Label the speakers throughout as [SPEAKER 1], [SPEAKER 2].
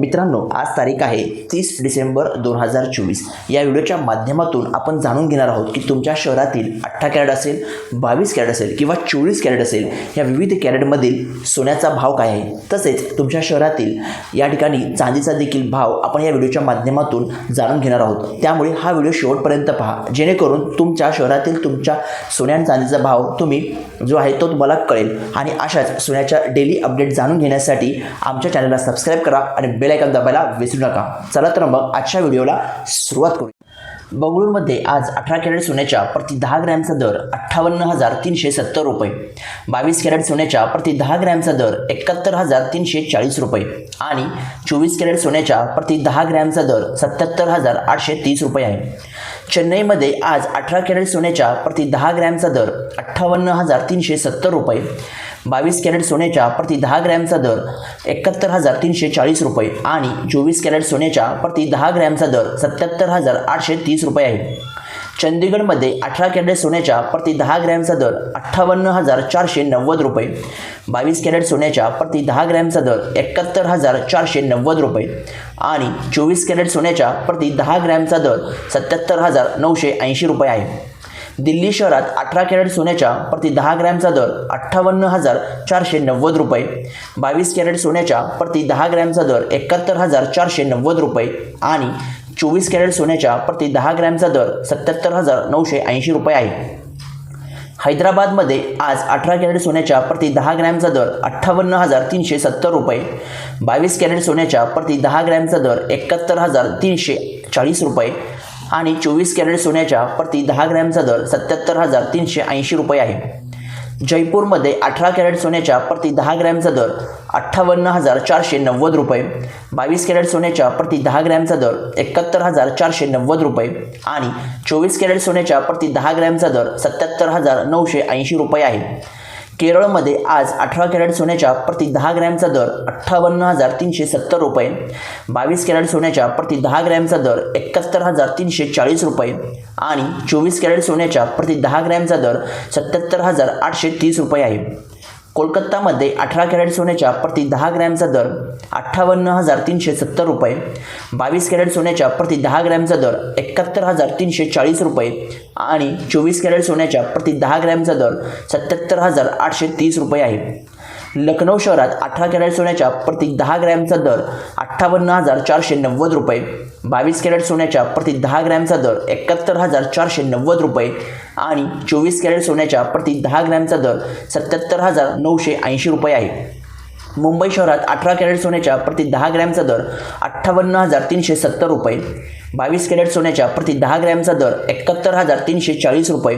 [SPEAKER 1] मित्रांनो आज तारीख आहे तीस डिसेंबर दोन हजार चोवीस. या व्हिडिओच्या माध्यमातून आपण जाणून घेणार आहोत की तुमच्या शहरातील अठरा कॅरेट असेल बावीस कॅरेट असेल किंवा चोवीस कॅरेट असेल या विविध कॅरेटमधील सोन्याचा भाव काय आहे? तसेच तुमच्या शहरातील या ठिकाणी चांदीचा देखील भाव आपण या व्हिडिओच्या माध्यमातून जाणून घेणार आहोत. त्यामुळे हा व्हिडिओ शेवटपर्यंत पहा. जेणेकरून तुमच्या शहरातील तुमच्या सोन्या आणि चांदीचा भाव तुम्ही जो आहे तो तुम्हाला कळेल. आणि अशाच सोन्याच्या डेली अपडेट जाणून घेण्यासाठी आमच्या चॅनलला सबस्क्राईब करा आणि बेल बेलायकन दाबायला विसरू नका. चला तर मग आजच्या व्हिडिओला सुरुवात करू बंगळूरमध्ये आज अठरा कॅरेट सोन्याच्या प्रति दहा ग्रॅमचा दर अठ्ठावन्न हजार तीनशे सत्तर रुपये. बावीस कॅरेट सोन्याच्या प्रति दहा ग्रॅमचा दर एकाहत्तर हजार तीनशे चाळीस रुपये. आणि चोवीस कॅरेट सोन्याच्या प्रति दहा ग्रॅमचा दर सत्याहत्तर हजार आठशे तीस रुपये आहे. चेन्नईमध्ये आज अठरा कॅरेट सोन्याच्या प्रति दहा ग्रॅमचा दर अठ्ठावन्न हजार तीनशे सत्तर रुपये. बावीस कॅरेट सोन्याच्या प्रति दहा ग्रॅमचा दर एकाहत्तर हजार तीनशे चाळीस रुपये आणि चोवीस कॅरेट सोन्याच्या प्रति दहा ग्रॅमचा दर सत्याहत्तर हजार आठशे तीस रुपये आहे. चंदीगडमध्ये अठरा कॅरेट सोन्याच्या प्रति दहा ग्रॅमचा दर अठ्ठावन्न हजार चारशे नव्वद रुपये. बावीस कॅरेट सोन्याच्या प्रति दहा ग्रॅमचा दर एकाहत्तर हजार चारशे नव्वद रुपये. आणि चोवीस कॅरेट सोन्याच्या प्रति दहा ग्रॅमचा दर सत्याहत्तर हजार नऊशे ऐंशी रुपये आहे. दिल्ली शहरात अठरा कॅरेट सोन्याच्या प्रति दहा ग्रॅमचा दर अठ्ठावन्न हजार चारशे नव्वद रुपये. बावीस कॅरेट सोन्याच्या प्रति दहा ग्रॅमचा दर एकाहत्तर हजार चारशे नव्वद रुपये आणि चोवीस कॅरेट सोन्याच्या प्रति दहा ग्रॅमचा दर सत्याहत्तर हजार नऊशे ऐंशी रुपये आहे. हैदराबादमध्ये आज अठरा कॅरेट सोन्याच्या प्रति दहा ग्रॅमचा दर अठ्ठावन्न हजार तीनशे सत्तर रुपये. बावीस कॅरेट सोन्याच्या प्रति दहा ग्रॅमचा दर एकाहत्तर हजार तीनशे चाळीस रुपये. आणि चोवीस कॅरेट सोन्याच्या प्रति दहा ग्रॅमचा दर सत्याहत्तर हजार तीनशे ऐंशी रुपये आहे. जयपूरमध्ये अठरा कॅरेट सोन्याच्या प्रति दहा ग्रॅमचा दर अठ्ठावन्न हजार चारशे नव्वद रुपये बावीस कॅरेट सोन्याच्या प्रति दहा ग्रॅमचा दर एकाहत्तर हजार चारशे नव्वद रुपये आणि चोवीस कॅरेट सोन्याच्या प्रति दहा ग्रॅमचा दर सत्याहत्तर हजार नऊशे ऐंशी रुपये आहे. केरळमध्ये आज अठरा कॅरेट सोन्याच्या प्रति दहा ग्रॅमचा दर अठ्ठावन्न हजार तीनशे सत्तर रुपये. बावीस कॅरेट सोन्याच्या प्रति दहा ग्रॅमचा दर एकाहत्तर हजार तीनशे चाळीस रुपये. आणि चोवीस कॅरेट सोन्याच्या प्रति दहा ग्रॅमचा दर सत्याहत्तर हजार आठशे तीस रुपये आहे. कोलकातामध्ये अठरा कॅरेट सोन्याच्या प्रति दहा ग्रॅमचा दर अठ्ठावन्न हजार तीनशे सत्तर रुपये. बावीस कॅरेट सोन्याच्या प्रति दहा ग्रॅमचा दर एकाहत्तर हजार तीनशे चाळीस रुपये आणि चोवीस कॅरेट सोन्याच्या प्रति दहा ग्रॅमचा दर सत्याहत्तर हजार आठशे तीस रुपये आहे. लखनौ शहरात अठरा कॅरेट सोन्याच्या प्रति दहा ग्रॅमचा दर अठ्ठावन्न हजार चारशे नव्वद रुपये. बावीस कॅरेट सोन्याच्या प्रति दहा ग्रॅमचा दर एकाहत्तर हजार चारशे नव्वद रुपये. आणि चोवीस कॅरेट सोन्याच्या प्रति दहा ग्रॅमचा दर सत्याहत्तर हजार नऊशे ऐंशी रुपये आहे. मुंबई शहरात अठरा कॅरेट सोन्याच्या प्रति दहा ग्रॅमचा दर अठ्ठावन्न हजार तीनशे सत्तर रुपये. बावीस कॅरेट सोन्याच्या प्रति दहा ग्रॅमचा दर एकाहत्तर हजार तीनशे चाळीस रुपये.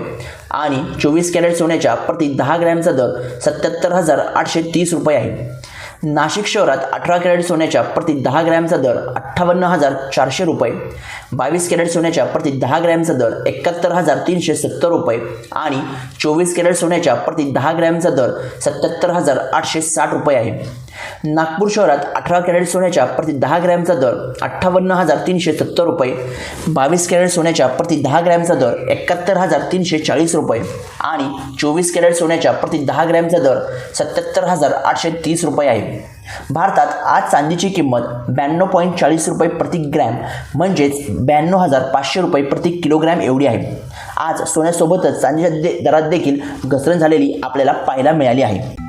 [SPEAKER 1] आणि चोवीस कॅरेट सोन्याच्या प्रति दहा ग्रॅमचा दर सत्याहत्तर हजार आठशे तीस रुपये आहे. नाशिक शहरात अठरा कॅरेट सोन्याच्या प्रति दहा ग्रॅमचा दर अठ्ठावन्न हजार चारशे रुपये. बावीस कॅरेट सोन्याच्या प्रति दहा ग्रॅमचा दर एकाहत्तर हजार तीनशे सत्तर रुपये आणि चोवीस कॅरेट सोन्याच्या प्रति दहा ग्रॅमचा दर सत्याहत्तर हजार आठशे साठ रुपये आहे. नागपूर शहरात अठरा कॅरेट सोन्याच्या प्रति दहा ग्रॅमचा दर अठ्ठावन्न हजार तीनशे सत्तर रुपये. बावीस कॅरेट सोन्याच्या प्रति दहा ग्रॅमचा दर एकाहत्तर हजार तीनशे चाळीस रुपये. आणि चोवीस कॅरेट सोन्याच्या प्रति दहा ग्रॅमचा दर सत्याहत्तर हजार आठशे तीस रुपये आहे. भारतात आज चांदीची किंमत ब्याण्णव पॉईंट चाळीस रुपये प्रति ग्रॅम म्हणजेच ब्याण्णव हजार पाचशे रुपये प्रति किलोग्रॅम एवढी आहे. आज सोन्यासोबतच चांदीच्या दे दरात देखील घसरण झालेली आपल्याला पाहायला मिळाली आहे.